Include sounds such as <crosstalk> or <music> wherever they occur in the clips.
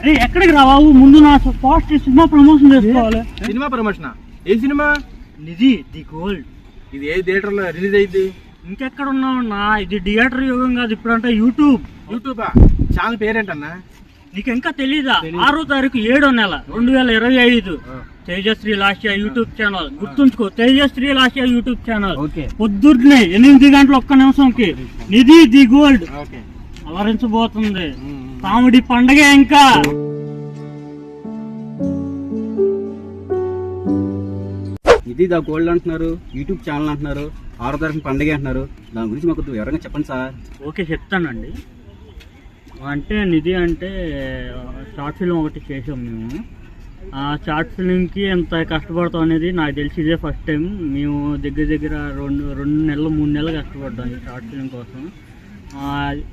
అరే ఎక్కడికి రా బాబు? ముందు నా పోస్ట్ సినిమా ప్రమోషన్ చేసుకోవాలి. Cinema promotion? A cinema? Nidhi the gold. ఇది ఏ థియేటర్లో రిలీజ్ అయింది? ఇంకెక్కడ ఉన్నావు నా ఇది థియేటర్ యుగం కాదు ఇప్పుడంటే యూట్యూబ్. యూట్యూబ్? ఛానల్ పేరేంటన్నా? నీకు ఇంకా తెలీదా. ఆరో తారీఖు ఏడో నెల రెండు వేల ఇరవై ఐదు. Tejashree Lasya YouTube channel. గుర్తుంచుకో Tejashree Lasya YouTube channel. Okay. పొద్దున్నే ఎనిమిది గంటల ఒక్క నిమిషంకి. Nidhi the gold. ఓకే. అలరించబోతుంది. కామెడీ పండగ ఇంకా. ఇది దా గోల్డ్ అంటున్నారు యూట్యూబ్ ఛానల్ అంటున్నారు ఆరో తారీఖు పండుగ అంటున్నారు. దాని గురించి మాకు వివరంగా చెప్పండి సార్. ఓకే చెప్తానండి. అంటే నిధి అంటే షార్ట్ ఫిల్మ్ ఒకటి చేసాం మేము. ఆ షార్ట్ ఫిల్మ్కి ఎంత కష్టపడతాం అనేది నాకు తెలిసి ఇదే ఫస్ట్ టైం. మేము దగ్గర దగ్గర రెండు రెండు నెలలు మూడు నెలలు కష్టపడ్డాం ఈ షార్ట్ ఫిల్మ్ కోసం.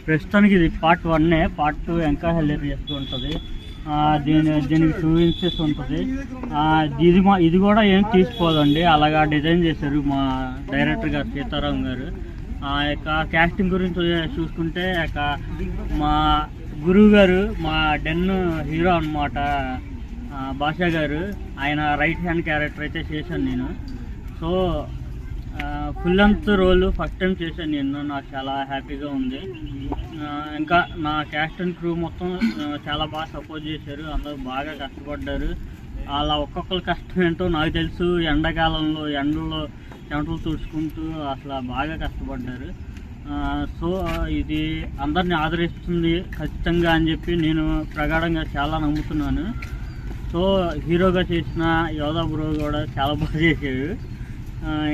ప్రస్తుతానికి ఇది పార్ట్ వన్నే పార్ట్ టూ ఇంకా చేస్తూ ఉంటుంది. దీని దీనికి టూ ఇంచెస్ ఉంటుంది. ఇది మా ఇది కూడా ఏం తీసుకోదండి. అలాగా డిజైన్ చేశారు మా డైరెక్టర్ గారు సీతారాం గారు. ఆ యొక్క క్యాస్టింగ్ గురించి చూసుకుంటే యొక్క మా గురువు గారు మా డెన్ హీరో అనమాట భాషా గారు ఆయన రైట్ హ్యాండ్ క్యారెక్టర్ అయితే చేశాను నేను. So full length role first time చేశాను నేను నాకు చాలా హ్యాపీగా ఉంది. ఇంకా నా క్యాస్ట్ అండ్ క్రూ మొత్తం చాలా బాగా సపోర్ట్ చేశారు. అందరూ బాగా కష్టపడ్డారు. అలా ఒక్కొక్కరు కష్టం ఏంటో నాకు తెలుసు. ఎండాకాలంలో ఎండలో చెమటలు తుడుచుకుంటూ అసలు బాగా కష్టపడ్డారు. సో ఇది అందరిని ఆదరిస్తుంది ఖచ్చితంగా అని చెప్పి నేను ప్రగాఢంగా చాలా నమ్ముతున్నాను. సో హీరోగా చేసిన యోధా బ్రో కూడా చాలా బాగా చేశాడు.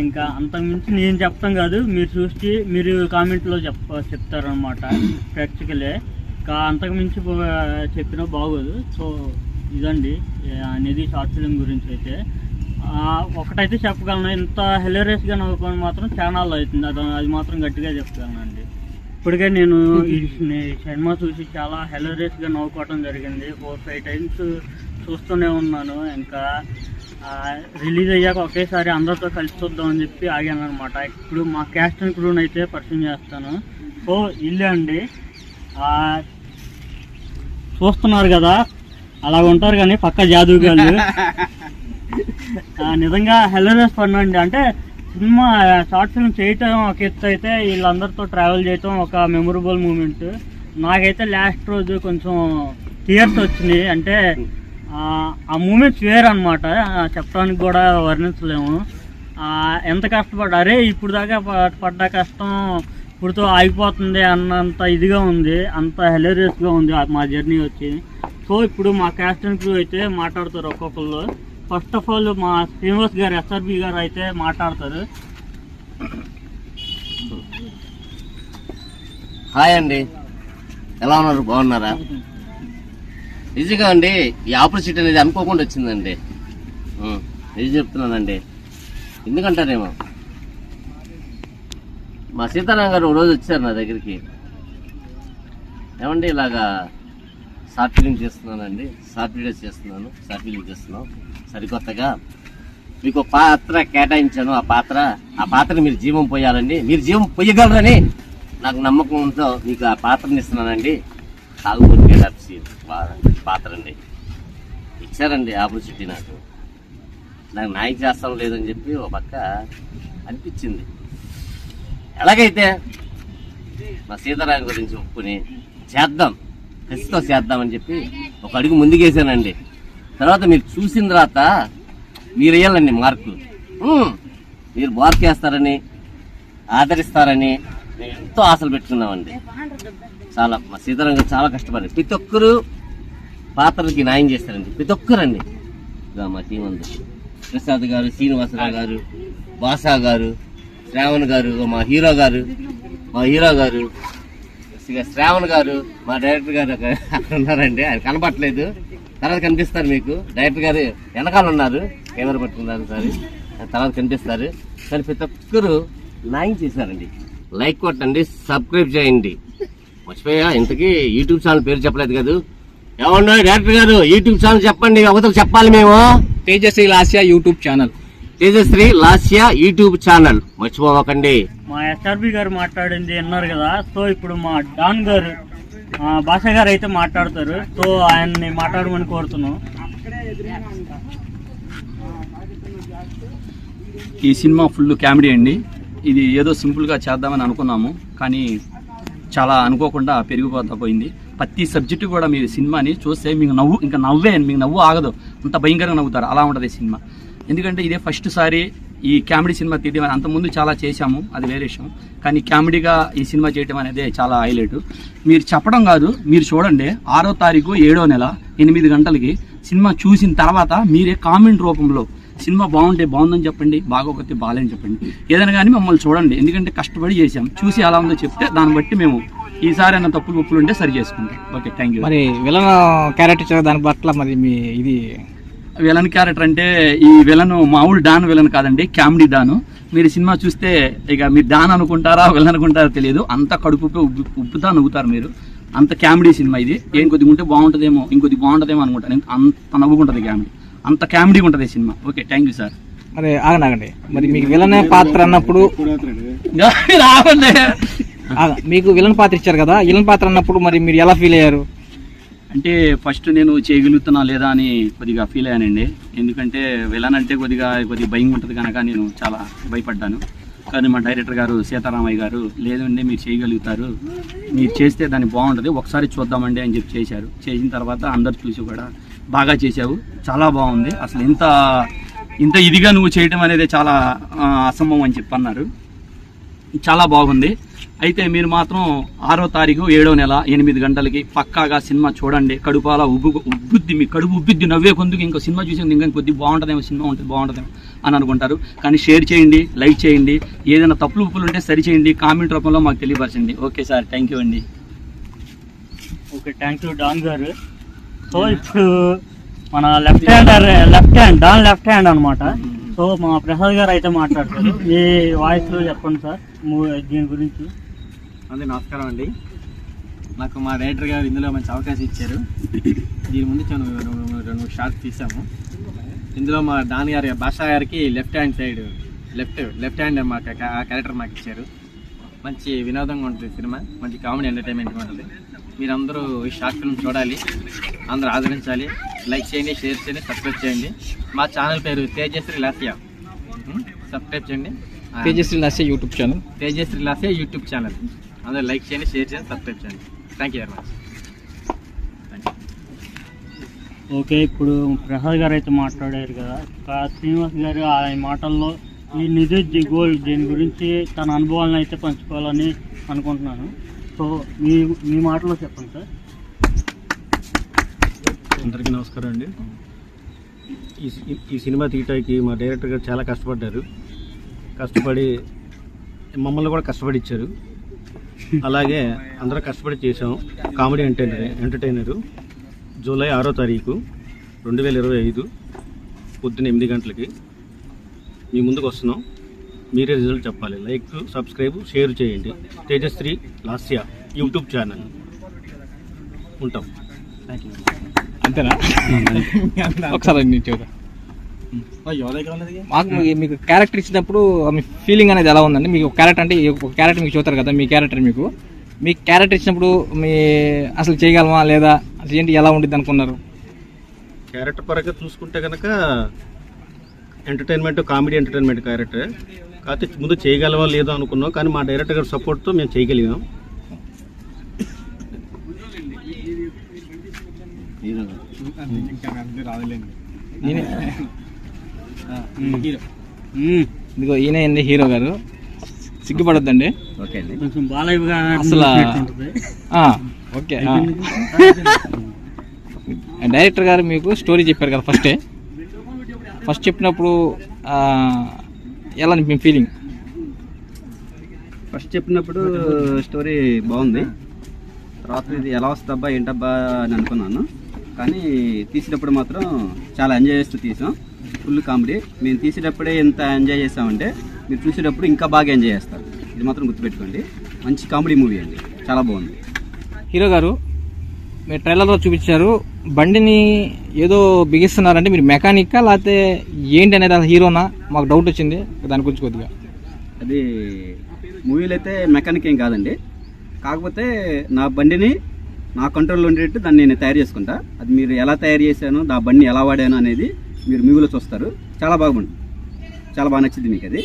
ఇంకా అంతకుమించి నేను చెప్తాం కాదు మీరు చూసి మీరు కామెంట్లో చెప్ప చెప్తారనమాట ప్రేక్షకులే ఇంకా అంతకుమించి చెప్పినా బాగోదు. సో ఇదండి అనేది షార్ట్ ఫిలిం గురించి అయితే. ఒకటైతే చెప్పగలను ఇంత హిలేరియస్గా నవ్వుకొని మాత్రం ఛానల్ అవుతుంది. అది అది మాత్రం గట్టిగా చెప్పగలనండి. ఇప్పటికే నేను ఈ సినిమా చూసి చాలా హిలేరియస్గా నవ్వుకోవటం జరిగింది. ఫోర్ ఫైవ్ టైమ్స్ చూస్తూనే ఉన్నాను. ఇంకా రిలీజ్ అయ్యాక ఒకేసారి అందరితో కలిసి చూద్దామని చెప్పి ఆగాను అనమాట ఇప్పుడు మా క్యాస్ట్ అండ్ క్రూని అయితే పరిచయం చేస్తాను. సో ఇల్లే అండి. చూస్తున్నారు కదా అలా ఉంటారు కానీ పక్క జాదుగాళ్ళు నిజంగా హెలరస్ ఫన్ అండి. అంటే సినిమా షార్ట్ ఫిల్మ్ చేయటం ఒక ఎత్తు అయితే వీళ్ళందరితో ట్రావెల్ చేయటం ఒక మెమొరబుల్ మూమెంట్ నాకైతే లాస్ట్ రోజు కొంచెం టీయర్స్ వచ్చినాయి. అంటే ఆ, మూమెంట్స్ వేరు అనమాట చెప్పడానికి కూడా వర్ణించలేము. ఎంత కష్టపడ్డారే ఇప్పుడు దాకా పడ్డ కష్టం ఇప్పుడుతో ఆగిపోతుంది అన్నంత ఇదిగా ఉంది అంత హెలేరియస్గా ఉంది మా జర్నీ వచ్చి. సో ఇప్పుడు మా క్యాస్ట్ అండ్ క్రూ అయితే మాట్లాడతారు ఒక్కొక్కళ్ళు. ఫస్ట్ ఆఫ్ ఆల్ మా శ్రీనివాస్ గారు ఎస్ఆర్బి గారు అయితే మాట్లాడతారు. హాయ్ అండి. ఎలా ఉన్నారు? బాగున్నారా? నిజంగా అండి ఈ ఆపర్చునిటీ అనేది అనుకోకుండా వచ్చిందండి. నిజం చెప్తున్నానండి. ఎందుకంటారేమో? మా సీతారాం గారు ఒక రోజు వచ్చారు నా దగ్గరికి. ఏమండి ఇలాగా షార్ట్ ఫిలిం చేస్తున్నానండి. షార్ట్ వీడియోస్ చేస్తున్నాను షార్ట్ ఫిలిం చేస్తున్నాం సరికొత్తగా మీకు పాత్ర కేటాయించాను. ఆ పాత్ర ఆ పాత్రని మీరు జీవం పోయాలండి. మీరు జీవం పొయ్యగలరని నాకు నమ్మకంతో మీకు ఆ పాత్రని ఇస్తున్నానండి. తాగుబోతు కెటాప్సి పాత్ర అండి ఇచ్చారండి ఆపర్చునిటీ నాకు. నాకు నాయకు చేస్తాం లేదని చెప్పి ఒక పక్క అనిపించింది. ఎలాగైతే మా సీతారాం గురించి ఒప్పుకుని చేద్దాం ఖచ్చితంగా చేద్దామని చెప్పి ఒక అడుగు ముందుకేసానండి. తర్వాత మీరు చూసిన తర్వాత మీరు వేయాలండి మార్కులు మీరు మార్క్ వేస్తారని ఆదరిస్తారని మేము ఎంతో ఆశలు పెట్టుకున్నామండి. చాలా మా సీతారాం గారు చాలా కష్టపడి ప్రతి ఒక్కరు పాత్రలకి న్యాయం చేస్తారండి ప్రతి ఒక్కరండి ఇదిగో మా టీం అంతా. ప్రసాద్ గారు శ్రీనివాసరావు గారు బాసా గారు శ్రావణ్ గారు మా హీరో గారు మా హీరో గారు ఇక శ్రావణ్ గారు మా డైరెక్టర్ గారు అక్కడ ఉన్నారండి. ఆయన కనపట్లేదు తర్వాత కనిపిస్తారు మీకు. డైరెక్టర్ గారు వెనకాల ఉన్నారు. కెమెరా పట్టుకున్నారు సార్ తర్వాత కనిపిస్తారు. కానీ ప్రతి ఒక్కరు న్యాయం చేశారండి. లైక్ కొట్టండి సబ్స్క్రైబ్ చేయండి. మర్చిపోయా ఇంతకీ యూట్యూబ్ ఛానల్ పేరు చెప్పలేదు కదా. ఏమన్నా డైరెక్టర్ గారు యూట్యూబ్ ఛానల్ చెప్పండి ఒకరికి చెప్పాలి మేము. Tejashree Lasya YouTube channel. Tejashree Lasya YouTube channel. మర్చిపోవకండి మా ఎస్ఆర్బి గారు మాట్లాడింది విన్నారు కదా సో ఇప్పుడు మా డాన్ గారు భాష గారు అయితే మాట్లాడతారు. సో ఆయన్ని మాట్లాడమని కోరుతున్నాం. ఈ సినిమా ఫుల్ కామెడీ అండి. ఇది ఏదో సింపుల్గా చేద్దామని అనుకున్నాము కానీ చాలా అనుకోకుండా పెరిగిపోతా పోయింది. ప్రతి సబ్జెక్టు కూడా మీరు సినిమాని చూస్తే మీకు నవ్వు ఇంకా నవ్వే మీకు నవ్వు ఆగదు. అంత భయంకరంగా నవ్వుతారు. అలా ఉంటుంది సినిమా. ఎందుకంటే ఇదే ఫస్ట్ సారి ఈ కామెడీ సినిమా తీయడం అంతకుముందు చాలా చేశాము. అది వేరే విషయం. కానీ కామెడీగా ఈ సినిమా చేయడం అనేది చాలా హైలైట్. మీరు చెప్పడం కాదు మీరు చూడండి. ఆరో తారీఖు ఏడో నెల ఎనిమిది గంటలకి సినిమా చూసిన తర్వాత మీరే కామెంట్ రూపంలో సినిమా బాగుంటే బాగుందని చెప్పండి బాగోకపోతే బాగాలేని చెప్పండి. ఏదైనా కానీ మమ్మల్ని చూడండి. ఎందుకంటే కష్టపడి చేసాం చూసి ఎలా ఉందో చెప్తే దాన్ని బట్టి మేము ఈసారి అన్న తప్పులు ఉప్పులు ఉంటే సరి చేసుకుంటాం ఓకే థ్యాంక్ యూ మరి విలన్ క్యారెక్టర్ ఇచ్చారు? దాని పట్ల మరి మీ ఇది విలన్ క్యారెక్టర్ అంటే ఈ విలన్ మామూలు డాన్ విలన్ కాదండి కామెడీ డాను. మీరు సినిమా చూస్తే ఇక మీరు డాన్ అనుకుంటారా విలన్ అనుకుంటారా తెలియదు. అంత కడుపుతో ఉబ్బు ఉబ్బుతా నవ్వుతారు మీరు. అంత కామెడీ సినిమా ఇది. ఏం కొద్దిగా ఉంటే బాగుంటుందేమో ఇంకొద్ది బాగుంటుందేమో అనుకుంటాను అంత నవ్వుకుంటుంది కామెడీ. అంత కామెడీ ఉంటుంది ఈ cinema. Okay thank you sir మరి ఆగనాగండి. మరి మీకు విలన్ పాత్ర అన్నప్పుడు <laughs> రావండి. మీకు విలన్ పాత్ర ఇచ్చారు కదా. విలన్ పాత్ర అన్నప్పుడు మరి మీరు ఎలా ఫీల్ అయ్యారు? అంటే ఫస్ట్ నేను చేయగలుగుతున్నా లేదా అని కొద్దిగా ఫీల్ అయ్యానండి. ఎందుకంటే విలన్ అంటే కొద్దిగా కొద్దిగా భయం ఉంటుంది కనుక నేను చాలా భయపడ్డాను. కానీ మా డైరెక్టర్ గారు సీతారామయ్య గారు లేదండి మీరు చేయగలుగుతారు. మీరు చేస్తే దాన్ని బాగుంటుంది. ఒకసారి చూద్దామండి అని చెప్పి చేశారు. చేసిన తర్వాత అందరు చూసి కూడా బాగా చేశావు. చాలా బాగుంది. అసలు ఇంత ఇంత ఇదిగా నువ్వు చేయడం అనేది చాలా అసంభవం అని చెప్పి అన్నారు. చాలా బాగుంది. అయితే మీరు మాత్రం ఆరో తారీఖు ఏడో నెల ఎనిమిది గంటలకి పక్కాగా సినిమా చూడండి. కడుపాల ఉబ్బు ఉబ్బుద్ది మీ కడుపు ఉబ్బుద్ది నవ్వే కొందుకు ఇంకో సినిమా చూసి ఇంకా కొద్ది బాగుంటుందేమో సినిమా ఉంటుంది బాగుంటుందేమో అని అనుకుంటారు. కానీ షేర్ చేయండి లైక్ చేయండి. ఏదైనా తప్పులు ఉప్పులు ఉంటే సరి చేయండి. కామెంట్ రూపంలో మాకు తెలియపరచండి. ఓకే సార్ థ్యాంక్ యూ అండి. Okay thank you don garu. So ఇప్పుడు మన left hand left hand don left hand అన్నమాట. సో మా ప్రసాద్ గారు అయితే మాట్లాడతారు. మీ వాయిస్ చెప్పండి సార్ దీని గురించి. అదే నమస్కారం అండి. నాకు మా డైరెక్టర్ గారు ఇందులో మంచి అవకాశం ఇచ్చారు. దీని ముందు రెండు రెండు షార్ట్స్ తీసాము. ఇందులో మా దాని గారి భాష గారికి left hand side left left hand మాకు క్యారెక్టర్ మాకు ఇచ్చారు. మంచి వినోదంగా ఉంటుంది సినిమా. మంచి కామెడీ ఎంటర్టైన్మెంట్గా ఉంటుంది. మీరందరూ ఈ షార్ట్ ఫిల్మ్ చూడాలి. అందరూ ఆదరించాలి. లైక్ చేయండి షేర్ చేయండి సబ్స్క్రైబ్ చేయండి. మా ఛానల్ పేరు తేజశ్రీ లాసియా? సబ్స్క్రైబ్ చేయండి. Tejaswi Lasya YouTube channel Tejashree Lasya YouTube channel అందరూ లైక్ చేయండి షేర్ చేయండి సబ్స్క్రైబ్ చేయండి. Thank you very much okay ఇప్పుడు ప్రసాద్ గారు అయితే మాట్లాడారు కదా. శ్రీనివాస్ గారు ఆయన మాటల్లో ఈ నిధి గోల్డ్ దీని గురించి తన అనుభవాలను అయితే పంచుకోవాలని అనుకుంటున్నాను. సో మీ మీ మాటలో చెప్పండి సార్. అందరికీ నమస్కారం అండి. ఈ సి- ఈ సినిమా తీయటానికి మా డైరెక్టర్ గారు చాలా కష్టపడ్డారు. కష్టపడి మమ్మల్ని కూడా కష్టపడి ఇచ్చారు అలాగే అందరూ కష్టపడి చేసాం కామెడీ ఎంటర్టైనర్ ఎంటర్టైనరు. జూలై ఆరో తారీఖు రెండు వేల ఇరవై ఐదు పొద్దున్న ఎనిమిది గంటలకి. మీ ముందుకు వస్తున్నాం. మీరే రిజల్ట్ చెప్పాలి. లైక్ సబ్స్క్రైబ్ షేర్ చేయండి. Tejashree Lasya YouTube channel. ఉంటాం. థ్యాంక్ యూ అంతేనా? ఒకసారి నేను మాకు మీకు క్యారెక్టర్ ఇచ్చినప్పుడు మీ ఫీలింగ్ అనేది ఎలా ఉందండి? మీకు క్యారెక్టర్ అంటే ఒక క్యారెక్టర్ మీకు చూస్తారు కదా మీ క్యారెక్టర్ మీకు. మీ క్యారెక్టర్ ఇచ్చినప్పుడు మీ అసలు చేయగలమా లేదా? అసలు ఏంటి ఎలా ఉండిద్ది అనుకున్నారు? క్యారెక్టర్ పరంగా చూసుకుంటే కనుక ఎంటర్టైన్మెంట్ కామెడీ ఎంటర్టైన్మెంట్ క్యారెక్టర్ కాకపోతే ముందు చేయగలమా లేదో అనుకున్నాం కానీ మా డైరెక్టర్ గారి సపోర్ట్తో మేము చేయగలిగాం. హీరో. నేనే మ్మ్. ఇదిగో ఈయన అండి హీరో గారు. సిగ్గుపడొద్దండి. ఓకే అండి. కొంచెం బాలయ్య అసలు- ఓకే ఆ. <laughs> డైరెక్టర్ గారు మీకు స్టోరీ చెప్పారు కదా ఫస్టే. ఫస్ట్ చెప్పినప్పుడు ఎలా మీ ఫీలింగ్ ఫస్ట్ చెప్పినప్పుడు స్టోరీ బాగుంది. తర్వాత ఇది ఎలా వస్తుందబ్బా ఏంటబ్బా అని అనుకున్నాను. కానీ తీసేటప్పుడు మాత్రం చాలా ఎంజాయ్ చేస్తూ తీసాం. ఫుల్ కామెడీ మేము తీసేటప్పుడే ఎంత ఎంజాయ్ చేసామంటే మీరు చూసేటప్పుడు ఇంకా బాగా ఎంజాయ్ చేస్తారు. ఇది మాత్రం గుర్తుపెట్టుకోండి. మంచి కామెడీ మూవీ అండి. చాలా బాగుంది. హీరో గారు మీరు ట్రైలర్లో చూపించారు. బండిని ఏదో బిగిస్తున్నారంటే మీరు మెకానిక్కా లేకపోతే ఏంటి అనేది అసలు హీరోనా? మాకు డౌట్ వచ్చింది. దాని గురించి కొద్దిగా. అది మూవీలో అయితే మెకానిక్ ఏం కాదండి. కాకపోతే నా బండిని నా కంట్రోల్లో ఉండేటట్టు దాన్ని నేను తయారు చేసుకుంటా. అది మీరు ఎలా తయారు చేశాను ఆ బండి ఎలా వాడాను అనేది మీరు మూవీలో చూస్తారు. చాలా బాగుంది చాలా బాగా నచ్చింది మీకు అది.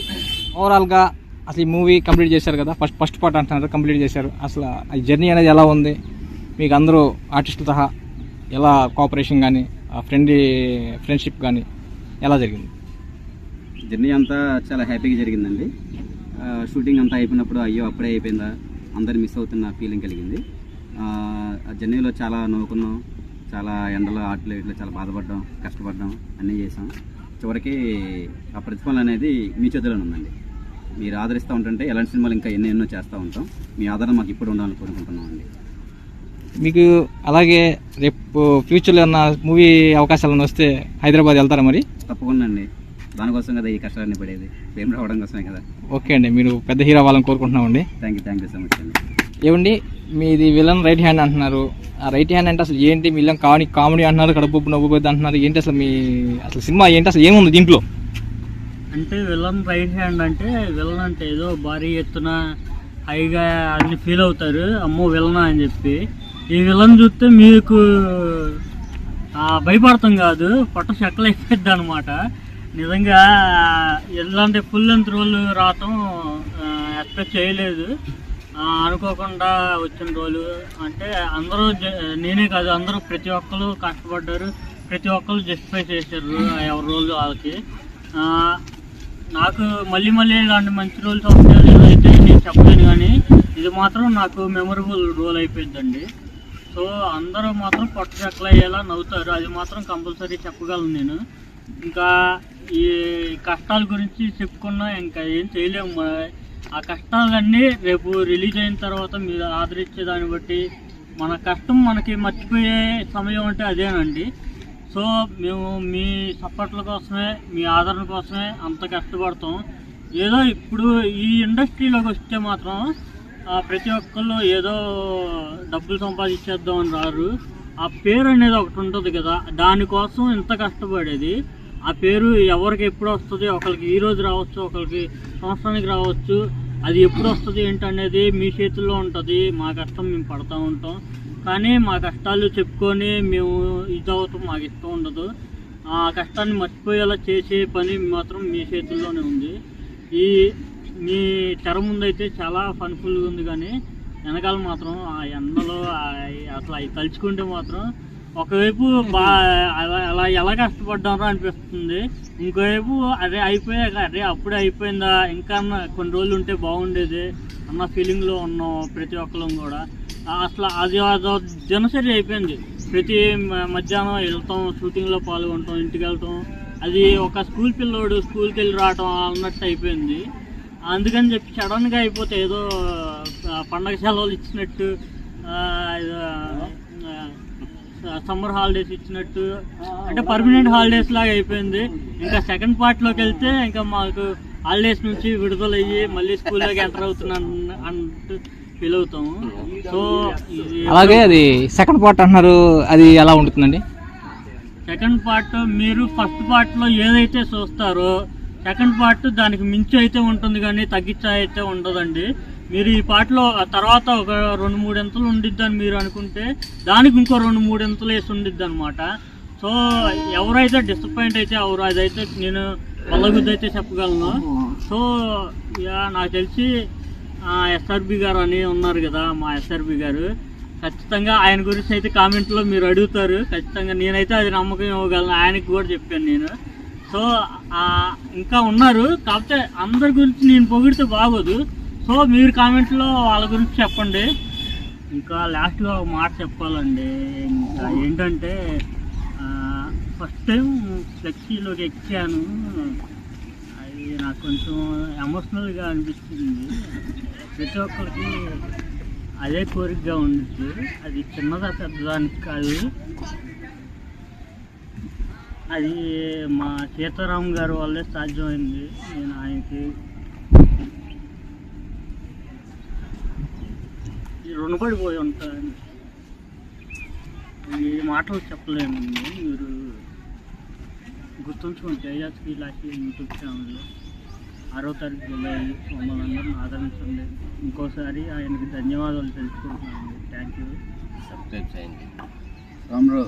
ఓవరాల్గా అసలు ఈ మూవీ కంప్లీట్ చేశారు కదా. ఫస్ట్ ఫస్ట్ పార్ట్ అంటున్నారు కంప్లీట్ చేశారు. అసలు ఈ జర్నీ అనేది ఎలా ఉంది? మీకు అందరూ ఆర్టిస్టుల సహా ఎలా కోఆపరేషన్ కానీ ఫ్రెండ్లీ ఫ్రెండ్షిప్ కానీ ఎలా జరిగింది? జర్నీ అంతా చాలా హ్యాపీగా జరిగిందండి. షూటింగ్ అంతా అయిపోయినప్పుడు అయ్యో అప్పుడే అయిపోయిందా? అందరు మిస్ అవుతున్న ఫీలింగ్ కలిగింది. ఆ, ఆ జర్నీలో చాలా నవ్వుకున్నాం. చాలా ఎండలో ఆటలు ఇట్లా చాలా బాధపడ్డాం కష్టపడ్డాం అన్నీ చేసాం చివరికి ఆ ప్రతిఫలం అనేది మీ చేతిలోనే ఉందండి. మీరు ఆదరిస్తూ ఉంటుంటే ఎలాంటి సినిమాలు ఇంకా ఎన్నో ఎన్నో చేస్తూ ఉంటాం. మీ ఆదరణ మాకు ఇప్పుడు ఉండాలని కోరుకుంటున్నాం అండి మీకు అలాగే రేపు ఫ్యూచర్లో ఏమన్నా మూవీ అవకాశాలు వస్తే హైదరాబాద్ వెళ్తారా మరి? తప్పకుండా అండి దానికోసం కదా ఈ కష్టాలన్నీ పడేది. ఫేమ్ రావడం కోసమే కదా. ఓకే అండి. మీరు పెద్ద హీరో అవ్వాలని కోరుకుంటున్నామండి. Thank you thank you so much అండి. ఏమండి మీది విలన్ రైట్ హ్యాండ్ అంటున్నారు. ఆ రైట్ హ్యాండ్ అంటే అసలు ఏంటి? మీ విలన్ కామెడీ కామెడీ అంటున్నారు కడుపు నవ్వుపోద్ది అంటున్నారు. ఏంటి అసలు మీ అసలు సినిమా ఏంటి? అసలు ఏముంది దీంట్లో? అంటే విలన్ రైట్ హ్యాండ్ అంటే విలన్ అంటే ఏదో భారీ ఎత్తున హైగా అన్ని ఫీల్ అవుతారు. అమ్మో విలనా అని చెప్పి. ఈ విలన్ చూస్తే మీకు భయపడతాం కాదు పొట్ట చెక్కలు అయిపోద్ది అనమాట నిజంగా ఎలాంటి ఫుల్ లెంత్ రోలు రావటం ఎక్స్పెక్ట్ చేయలేదు. అనుకోకుండా వచ్చిన రోజు అంటే అందరూ నేనే కాదు అందరూ ప్రతి ఒక్కరు కష్టపడ్డారు. ప్రతి ఒక్కరు జస్టిఫై చేశారు ఎవరి రోజు వాళ్ళకి. నాకు మళ్ళీ మళ్ళీ ఇలాంటి మంచి రోజులు వస్తాయో అయితే నేను చెప్పలేను కానీ ఇది మాత్రం నాకు మెమొరబుల్ రోల్ అయిపోయిందండి సో అందరూ మాత్రం పట్టు చెక్కలు అయ్యేలా నవ్వుతారు. అది మాత్రం కంపల్సరీ చెప్పగలను నేను. ఇంకా ఈ కష్టాల గురించి చెప్పుకున్నా ఇంకా ఏం చేయలేము. ఆ కష్టాలన్నీ రేపు రిలీజ్ అయిన తర్వాత మీరు ఆదరించే దాన్ని బట్టి మన కష్టం మనకి మర్చిపోయే సమయం అంటే అదేనండి. సో మేము మీ సపోర్ట్ల కోసమే మీ ఆదరణ కోసమే అంత కష్టపడతాం. ఏదో ఇప్పుడు ఈ ఇండస్ట్రీలోకి వస్తే మాత్రం ప్రతి ఒక్కళ్ళు ఏదో డబ్బులు సంపాదించేద్దాం అని రారు. ఆ పేరు అనేది ఒకటి ఉంటుంది కదా దానికోసం ఇంత కష్టపడేది. ఆ పేరు ఎవరికి ఎప్పుడు వస్తుంది ఒకరికి ఈ రోజు రావచ్చు ఒకరికి సంవత్సరానికి రావచ్చు అది ఎప్పుడు వస్తుంది ఏంటనేది మీ చేతుల్లో ఉంటుంది. మా కష్టం మేము పడతా ఉంటాం. కానీ మా కష్టాలు చెప్పుకొని మేము ఇది అవుతాం మాకు ఇష్టం ఉండదు. ఆ కష్టాన్ని మర్చిపోయేలా చేసే పని మాత్రం మీ చేతుల్లోనే ఉంది. ఈ మీ తెర ముందైతే చాలా ఫన్ఫుల్గా ఉంది కానీ వెనకాల మాత్రం ఆ ఎండలో అసలు అవి తలుచుకుంటే మాత్రం ఒకవైపు బా అలా అలా ఎలా కష్టపడ్డారో అనిపిస్తుంది. ఇంకోవైపు అదే అయిపోయాక అదే అప్పుడే అయిపోయిందా ఇంకా అన్న కొన్ని రోజులు ఉంటే బాగుండేది అన్న ఫీలింగ్లో ఉన్నాం ప్రతి ఒక్కరం కూడా. అసలు అది అదో దినసరి అయిపోయింది. ప్రతి మధ్యాహ్నం వెళ్తాం షూటింగ్లో పాల్గొంటాం ఇంటికి వెళ్తాం. అది ఒక స్కూల్ పిల్లోడు స్కూల్కి వెళ్ళి రావటం అన్నట్టు అయిపోయింది. అందుకని చెప్పి సడన్గా అయిపోతే ఏదో పండగ సెలవులు ఇచ్చినట్టు సమ్మర్ హాలిడేస్ ఇచ్చినట్టు అంటే పర్మనెంట్ హాలిడేస్ లాగా అయిపోయింది. ఇంకా సెకండ్ పార్ట్లోకి వెళ్తే ఇంకా మాకు హాలిడేస్ నుంచి విడుదలయ్యి మళ్ళీ స్కూల్లోకి ఎంటర్ అవుతున్నాను అన్నట్టు ఫీల్ అవుతాము. సో అలాగే అది సెకండ్ పార్ట్ అంటున్నారు అది ఎలా ఉంటుందండి? సెకండ్ పార్ట్ మీరు ఫస్ట్ పార్ట్లో ఏదైతే చూస్తారో సెకండ్ పార్ట్ దానికి మించి అయితే ఉంటుంది కానీ తగ్గించా అయితే ఉండదండి. మీరు ఈ పాటలో తర్వాత ఒక రెండు మూడు ఎంతలు ఉండిద్ది మీరు అనుకుంటే దానికి ఇంకో రెండు మూడు ఎంతలు వేసి ఉండిద్ది అనమాట సో ఎవరైతే డిసప్పాయింట్ అయితే అవరు అదైతే నేను వల్లగుద్ది అయితే చెప్పగలను. సో ఇక నాకు తెలిసి ఎస్ఆర్బి గారు అని ఉన్నారు కదా మా ఎస్ఆర్బి గారు. ఖచ్చితంగా ఆయన గురించి అయితే కామెంట్లో మీరు అడుగుతారు. ఖచ్చితంగా నేనైతే అది నమ్మకం ఇవ్వగలను. ఆయనకి కూడా చెప్పాను నేను. సో ఇంకా ఉన్నారు. కాకపోతే అందరి గురించి నేను పొగిడితే బాగోదు. సో మీరు కామెంట్లో వాళ్ళ గురించి చెప్పండి. ఇంకా లాస్ట్గా ఒక మాట చెప్పాలండి. ఇంకా ఏంటంటే ఫస్ట్ టైం ఫ్లెక్సీలోకి ఎక్కాను. అది నాకు కొంచెం ఎమోషనల్గా అనిపించింది ప్రతి ఒక్కరికి అదే కోరికగా ఉండొచ్చు అది చిన్నదా పెద్దదానికి కాదు. అది మా సీతారాం గారి వల్లే సాధ్యమైంది. నేను ఆయనకి రుణపడిపోయి ఉంటాను. ఈ మాటలు చెప్పలేను. మీరు గుర్తుంచుకోండి జయజాత్రి లాంటి యూట్యూబ్ ఛానల్లో ఆరో తారీఖు జూలై మమ్మల్ని అందరిని ఆదరించండి. ఇంకోసారి ఆయనకి ధన్యవాదాలు తెలుసుకుంటున్నాను. థ్యాంక్ యూ సబ్స్క్రైబ్ చేయండి. రాముడు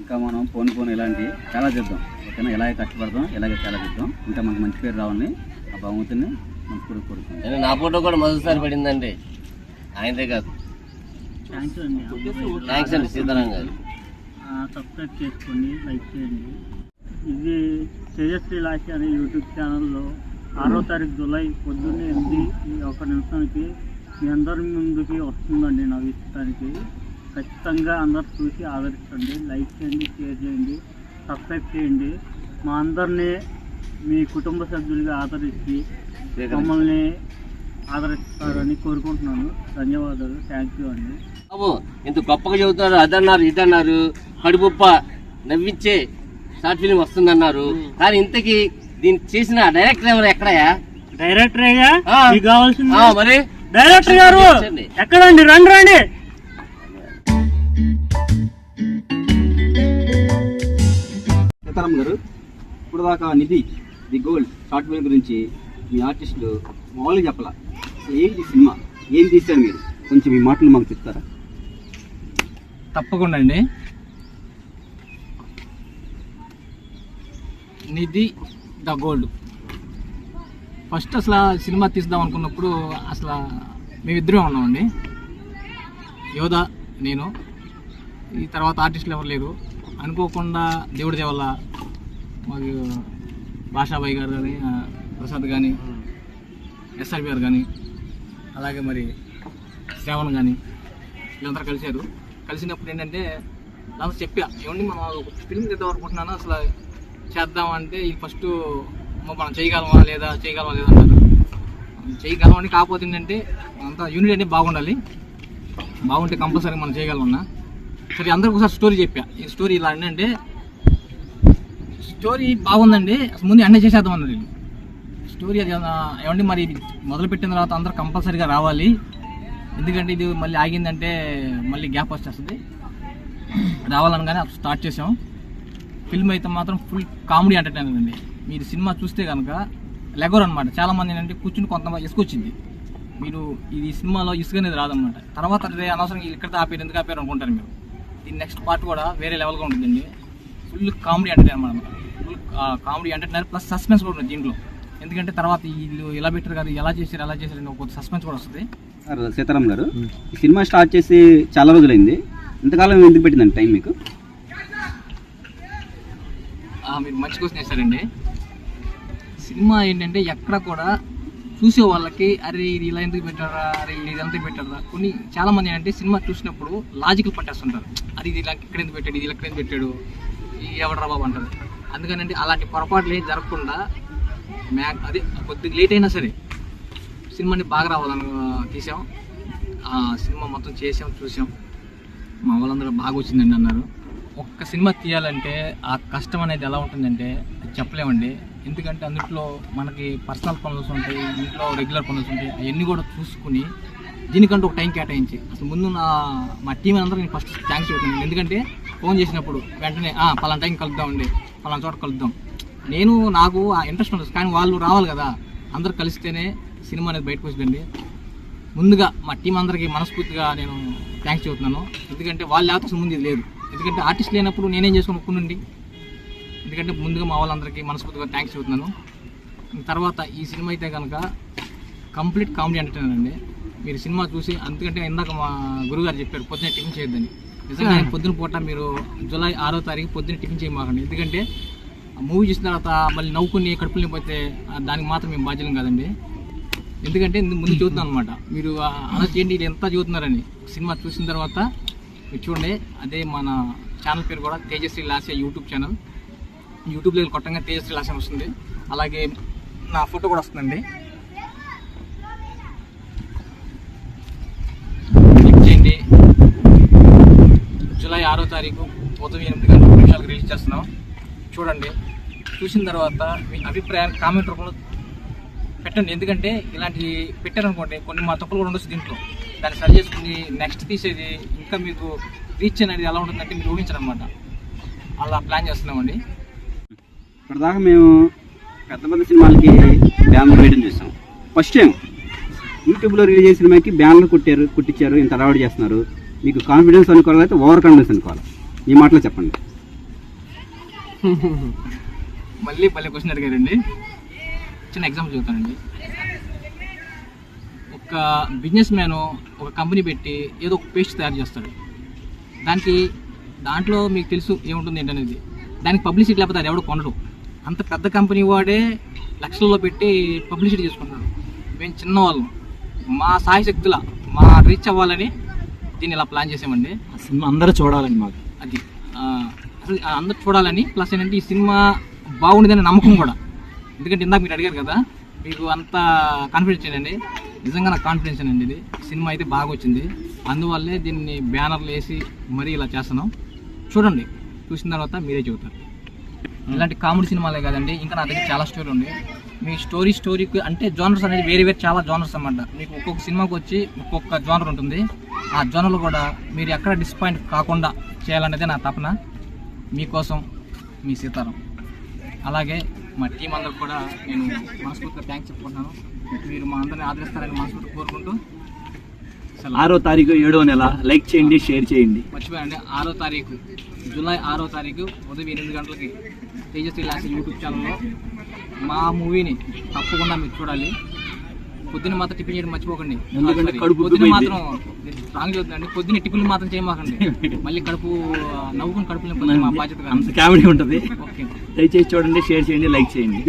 ఇంకా మనం పోను పోను ఇలాంటి చాలా చేద్దాం. ఓకేనా? ఎలాగే కష్టపడదాం ఇలాగే చాలా చేద్దాం. ఇంకా మనకు మంచి పేరు రావాలని ఆ భగవంతుని మనస్ఫూర్తి కోరుకుంటాం నేను నా ఫోటో కూడా మొదటిసారి పడిందండి. ఆయనదే కాదు. థ్యాంక్స్ అండి. సీతారాం గారు. సబ్స్క్రైబ్ చేసుకోండి లైక్ చేయండి. ఇది తేజస్వి లాషి అనే యూట్యూబ్ ఛానల్లో ఆరో తారీఖు జూలై పొద్దున్నే ఎనిమిది ఈ ఒక నిమిషానికి మీ అందరి ముందుకి వస్తుందండి నవ్వించడానికి ఖచ్చితంగా అందరు చూసి ఆదరించండి. లైక్ చేయండి షేర్ చేయండి సబ్స్క్రైబ్ చేయండి. మా అందరినీ మీ కుటుంబ సభ్యులుగా ఆదరించి మమ్మల్ని ఆదరిస్తారని కోరుకుంటున్నాను. ధన్యవాదాలు. థ్యాంక్ యూ అండి. బాబు ఇంత గొప్పగా చెబుతారు అదన్నారు ఇదన్నారు. కడుపుప్ప నవ్వించే షార్ట్ ఫిలిం వస్తుందన్నారు. కానీ ఇంతకీ దీన్ని చేసిన డైరెక్టర్ ఎవరు ఎక్కడయా. మీకు కావాల్సింది ఆ, మరి? డైరెక్టర్ గారు. ఎక్కడండి? రండి రండి! సీతారాం గారు ఇప్పుడు దాకా Nidhi the gold short film గురించి మీ ఆర్టిస్టులు మామూలుగా చెప్పాల. ఏంటి సినిమా? ఏం తీశారు మీరు? కొంచెం మీ మాటలు మాకు చెప్తారా? తప్పకుండా అండి. Nidhi the gold. ఫస్ట్ అసలు ఆ సినిమా తీద్దాం అనుకున్నప్పుడు అసలు మేమిద్దరే ఉన్నామండి. యోధ నేను. ఈ తర్వాత ఆర్టిస్టులు ఎవరు లేరు. అనుకోకుండా దేవుడి దేవల్ల మాకు భాషాబాయి గారు కానీ ప్రసాద్ కానీ ఎస్ఆర్బి గారు కానీ అలాగే మరి శ్రావణ్ కానీ వీళ్ళందరూ కలిశారు. కలిసినప్పుడు ఏంటంటే నాకు చెప్పా ఏమండి మనం ఒక ఫిల్మ్ తీద్దాం అనుకుంటున్నాను అసలు చేద్దామంటే ఇది ఫస్ట్ మనం చేయగలమా లేదా చేయగలమా లేదా అంటారు. చేయగలం అని కాకపోతే ఏంటంటే అంతా యూనిట్ అనేది బాగుండాలి. బాగుంటే కంపల్సరీ మనం చేయగలమన్నా. సరే అందరికి ఒకసారి స్టోరీ చెప్పా. ఈ స్టోరీ ఇలా ఏంటంటే స్టోరీ బాగుందండి. అసలు ముందు అన్నీ చేసేద్దాం అన్నది స్టోరీ అది ఏమండి మరి ఇది మొదలు పెట్టిన తర్వాత అందరూ కంపల్సరీగా రావాలి. ఎందుకంటే ఇది మళ్ళీ ఆగిందంటే మళ్ళీ గ్యాప్ వచ్చేస్తుంది. రావాలనగానే అప్పుడు స్టార్ట్ చేసాం. ఫిల్మ్ అయితే మాత్రం ఫుల్ కామెడీ ఎంటర్టైన్మెంట్ అండి. మీరు సినిమా చూస్తే కనుక లెగోర్ అనమాట చాలామంది ఏంటంటే కూర్చుని కొంతమంది ఇసుకొచ్చింది. మీరు ఇది సినిమాలో ఇసుక అనేది రాదనమాట తర్వాత అదే అనవసరంగా ఇక్కడ ఆపేరు ఎందుకు ఆపారు అనుకుంటారు మీరు. దీని నెక్స్ట్ పార్ట్ కూడా వేరే లెవెల్గా ఉంటుందండి. ఫుల్ కామెడీ ఎంటర్టైనర్ అనమాట full comedy entertainer plus suspense కూడా ఉంది దీంట్లో. ఎందుకంటే తర్వాత వీళ్ళు ఎలా పెట్టారు కదా ఎలా చేశారు ఎలా చేశారు అని ఒక సస్పెన్స్ కూడా వస్తుంది. సార్ సీతారాం గారు ఈ సినిమా స్టార్ట్ చేసి చాలా రోజులైంది. ఇంతకాలం ఎందుకు పెట్టిందండి టైం మీకు? ఆ, మీరు మంచి క్వశ్చన్ వేశారండి సినిమా ఏంటంటే ఎక్కడ కూడా చూసే వాళ్ళకి అరే ఇది ఇలా ఎందుకు పెట్టారా అరే ఇది ఇదంతా పెట్టారా. కొన్ని చాలా మంది ఏంటంటే సినిమా చూసినప్పుడు లాజికల్ పట్టేస్తుంటారు. అది ఇది ఇలా ఇక్కడ ఎందుకు పెట్టాడు ఇది ఇలా ఇక్కడ ఎందుకు పెట్టాడు. ఎవడరా బాబు అంటారు. అందుకనండి అలాంటి పొరపాట్లు ఏం జరగకుండా మ్యా అదే కొద్దిగా లేట్ అయినా సరే సినిమాని బాగా రావాలని తీసాం ఆ సినిమా మొత్తం చేసాం చూసాం మా వాళ్ళందరూ బాగా వచ్చిందండి అన్నారు. ఒక్క సినిమా తీయాలంటే ఆ కష్టం అనేది ఎలా ఉంటుందంటే చెప్పలేమండి. ఎందుకంటే అందుట్లో మనకి పర్సనల్ పనులు ఉంటాయి ఇంట్లో రెగ్యులర్ పనులు ఉంటాయి అవన్నీ కూడా చూసుకుని దీనికంటూ ఒక టైం కేటాయించి. అసలు ముందు నా మా టీం అందరూ నేను ఫస్ట్ థ్యాంక్స్ చెప్తున్నాను ఎందుకంటే ఫోన్ చేసినప్పుడు వెంటనే పలానా టైం కలుద్దామండి పలానా చోట కలుద్దాం. నేను నాకు ఆ ఇంట్రెస్ట్ ఉండదు. కానీ వాళ్ళు రావాలి కదా. అందరు కలిస్తేనే సినిమా అనేది బయటకు వచ్చిందండి ముందుగా మా టీం అందరికీ మనస్ఫూర్తిగా నేను థ్యాంక్స్ చెబుతున్నాను. ఎందుకంటే వాళ్ళు లేకపోతే ముందు ఇది లేదు. ఎందుకంటే ఆర్టిస్ట్ లేనప్పుడు నేనేం చేసుకుని ఒప్పుకునండి ఎందుకంటే ముందుగా మా వాళ్ళందరికీ మనస్ఫూర్తిగా థ్యాంక్స్ చెబుతున్నాను. తర్వాత ఈ సినిమా అయితే కనుక కంప్లీట్ కామెడీ ఎంటర్టైనర్ అండి. మీరు సినిమా చూసి అందుకంటే ఇందాక మా గురుగారు చెప్పారు పొద్దున్న టిఫిన్ చేయొద్దని. నిజంగా పొద్దున పూట మీరు జూలై ఆరో తారీఖు పొద్దున్న టిఫిన్ చేయమాకండి ఎందుకంటే మూవీ చూసిన తర్వాత మళ్ళీ నవ్వుకుని కడుపులు నింపితే దానికి మాత్రం మేము బాధ్యులం కాదండి. ఎందుకంటే ముందు చూస్తున్నాను అనమాట మీరు అనొచ్చు చేయండి ఎంత చదువుతున్నారని సినిమా చూసిన తర్వాత మీరు చూడండి అదే మన ఛానల్ పేరు కూడా తేజశ్రీ లాస్య యూట్యూబ్ ఛానల్. యూట్యూబ్లో కొట్టంగా తేజస్వి లాస్య వస్తుంది. అలాగే నా ఫోటో కూడా వస్తుందండి క్లిక్ చేయండి జూలై ఆరో తారీఖు ఉదయం ఎనిమిది గంటల నిమిషాలకు రిలీజ్ చేస్తున్నాం. చూడండి. చూసిన తర్వాత మీ అభిప్రాయాన్ని కామెంట్ రూపంలో పెట్టండి. ఎందుకంటే ఇలాంటి పెట్టారనుకోండి కొన్ని మా తప్పులు కూడా ఉండొచ్చు దీంట్లో. దాన్ని సరి చేసుకుని నెక్స్ట్ తీసేది ఇంకా మీకు రీచ్ అనేది ఎలా ఉంటుందంటే మీరు ఊహించారనమాట. అనమాట అలా ప్లాన్ చేస్తున్నామండి. ఇప్పటిదాకా మేము పెద్ద పెద్ద సినిమాలకి బ్యానర్ వేయడం చూసాం. ఫస్ట్ టైం యూట్యూబ్లో రిలీజ్ చేసిన సినిమాకి బ్యానర్లు కుట్టారు కుట్టించారు ఇంత అలవాటు చేస్తున్నారు. మీకు కాన్ఫిడెన్స్ అనుకోవాలి అయితే ఓవర్ కాన్ఫిడెన్స్ అనుకోవాలి ఈ మాటలో చెప్పండి. మళ్ళీ మళ్ళీ క్వశ్చన్ అడిగారండి. చిన్న ఎగ్జాంపుల్ చెబుతానండి ఒక బిజినెస్ మ్యాన్ ఒక కంపెనీ పెట్టి ఏదో ఒక పేస్ట్ తయారు చేస్తాడు. దానికి దాంట్లో మీకు తెలుసు ఏముంటుంది ఏంటనేది. దానికి పబ్లిసిటీ లేకపోతే అది ఎవడు కొనడు. అంత పెద్ద కంపెనీ వాడే లక్షల్లో పెట్టి పబ్లిసిటీ చేసుకుంటాడు మేము చిన్నవాళ్ళం. మా సాయశక్తుల మా రీచ్ అవ్వాలని దీన్ని ఇలా ప్లాన్ చేసామండి? ఆ సినిమా అందరూ చూడాలండి మాకు. అది ఆ, అసలు అందరూ చూడాలని ప్లస్ ఏంటంటే ఈ సినిమా బాగుండేదని నమ్మకం కూడా. ఎందుకంటే ఇందాక మీరు అడిగారు కదా మీకు అంత కాన్ఫిడెన్స్ ఏంటండి నిజంగా నాకు కాన్ఫిడెన్స్ అండి ఇది. సినిమా అయితే బాగా వచ్చింది. అందువల్లే దీన్ని బ్యానర్లు వేసి మరీ ఇలా చేస్తున్నాం. చూడండి చూసిన తర్వాత మీరే చెబుతారు. ఇలాంటి కామెడీ సినిమాలే కాదండి. ఇంకా నా దగ్గర చాలా స్టోరీ ఉంది మీ స్టోరీ స్టోరీకి అంటే జోనర్స్ అనేది వేరే వేరే చాలా జోనర్స్ అన్నమాట. మీకు ఒక్కొక్క సినిమాకి వచ్చి ఒక్కొక్క జోనర్ ఉంటుంది. ఆ జోనర్లో కూడా మీరు ఎక్కడ డిసప్పాయింట్ కాకుండా చేయాలనేదే నా తపన. మీకోసం మీ సీతారాం. అలాగే మా టీం అందరికి కూడా నేను మనస్ఫూర్తిగా థ్యాంక్స్ చెప్పుకుంటున్నాను. మీరు మా అందరిని ఆదరిస్తారని మనస్ఫూర్తి కోరుకుంటూ. ఆరో తారీఖు ఏడో నెల. లైక్ చేయండి షేర్ చేయండి. మర్చిపోయండి ఆరో తారీఖు జూలై ఆరో తారీఖు ఉదయం ఎనిమిది గంటలకి తేజస్వి లాస్ యూట్యూబ్ ఛానల్లో మా మూవీని తప్పకుండా మీరు చూడాలి. పొద్దున మాత్రం టిఫిన్ చేయడం మర్చిపోకండి. పొద్దున. మాత్రం రాంగ్ చదువుతుందండి పొద్దున్న టిఫిన్లు మాత్రం చేయమాకండి. మళ్ళీ కడుపు నవ్వుకుని కడుపు మా బాధ్యత కాదు. అంత కామెడీ ఉంటుంది. ఓకే. దయచేసి చూడండి షేర్ చేయండి లైక్ చేయండి.